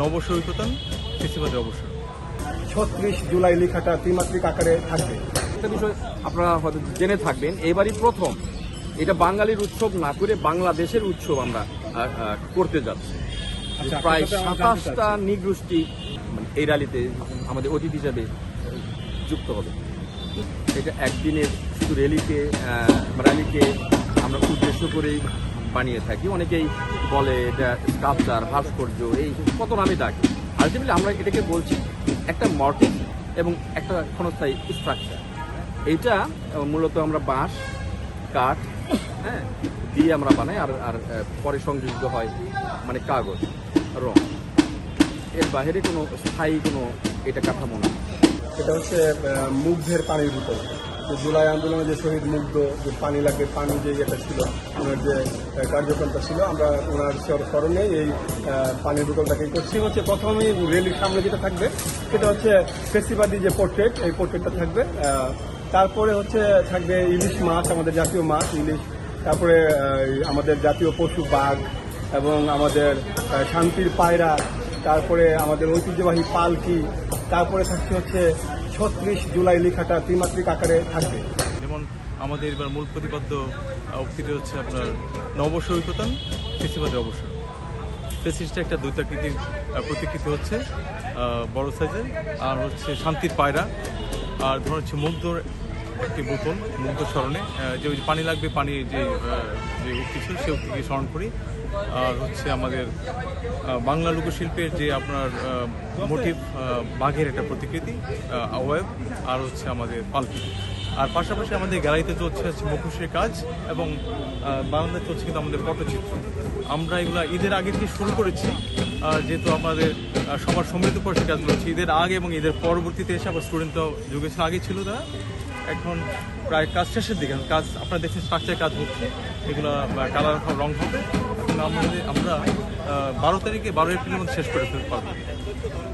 নবসৈকতন কৃষিবাদের অবসর। ছত্রিশ জুলাই লেখাটা ত্রিমাত্রিক আকারে থাকবে। একটা বিষয় আপনারা হয়তো জেনে থাকবেন এবারই প্রথম এটা বাঙালির উৎসব না করে বাংলাদেশের উৎসব আমরা করতে যাচ্ছি। আচ্ছা, প্রায় সাথে আমরা জানতে সাতাশটা নিগোষ্ঠী মানে এই র্যালিতে আমাদের অতিথি হিসাবে যুক্ত হবে। এটা একদিনের শুধু র্যালিকে র্যালিকে আমরা উদ্দেশ্য করেই বানিয়ে থাকি। অনেকেই বলে এটা স্কাপচার ভাস্কর্য, এই কত নামে ডাকে। আলটিমেটলি আমরা এটাকে বলছি একটা মর্টিভ এবং একটা ক্ষণস্থায়ী স্ট্রাকচার এইটা মূলত আমরা বাঁশ, কাঠ হ্যাঁ দিয়ে আমরা বানাই, আর আর পরে সংযুক্ত হয় মানে কাগজ, রং। এর বাইরে কোনো স্থায়ী কোনো এটা কাঠামো না। এটা হচ্ছে মুগ্ধের পানির বোতল। যে জুলাই আন্দোলনে যে শহীদ মুগ্ধ, যে পানি লাগবে পানি যে ইয়েটা ছিল, ওনার যে কার্যক্রমটা ছিল, আমরা ওনার স্মর- স্মরণে এই পানির বোতলটাকে করছি। হচ্ছে প্রথমেই রেলির সামনে যেটা থাকবে, সেটা হচ্ছে ফেসিবাদী যে পোর্ট্রেট এই পোর্ট্রেটটা থাকবে তারপরে হচ্ছে থাকবে ইলিশ মাছ, আমাদের জাতীয় মাছ, ইলিশ, তারপরে আমাদের জাতীয় পশু বাঘ এবং আমাদের শান্তির পায়রা, তারপরে আমাদের ঐতিহ্যবাহী পালকি, তারপরে থাকছে হচ্ছে ছত্রিশ জুলাই লেখাটা ত্রিমাত্রিক আকারে থাকবে। যেমন আমাদের এবার মূল প্রতিপাদ্য উক্তিটি হচ্ছে আপনার নবসৈকতন কৃষিবাদের অবসর। ফেসিসটা একটা দ্বৈতাকৃতির আহ, প্রতিকৃতি হচ্ছে বড় সাইজের আর হচ্ছে শান্তির পায়রা। আর ধরুন হচ্ছে মুগ্ধর একটি বোতল মুগ্ধ স্মরণে যে ওই পানি লাগবে পানির যে যে উক্তি ছিল সে উক্তিকে স্মরণ করি। আর হচ্ছে আমাদের বাংলা লোকশিল্পের যে আপনার মোটিভ বাঘের একটা প্রতিকৃতি ওয়েব আর হচ্ছে আমাদের পালকি। আর পাশাপাশি আমাদের গ্যালারিতে চলছে হচ্ছে মুখোশের কাজ এবং বারান্দায় চলছে কিন্তু আমাদের পটচিত্র। আমরা এগুলো ঈদের আগে থেকে শুরু করেছি যেহেতু আমাদের সবার সমৃদ্ধ পর কাজগুলো হচ্ছে ঈদের আগে এবং ঈদের পরবর্তীতে এসে আবার স্টুডেন্ট তো আগে ছিল তারা। এখন প্রায় কাজ শেষের দিকে, কাজ আপনারা দেখছেন স্ট্রাকচার কাজ হচ্ছে, এগুলো কালার রং হবে। এবং আমাদের আমরা বারো তারিখে, বারো এপ্রিলের মধ্যে শেষ করে ফেলতে পারব।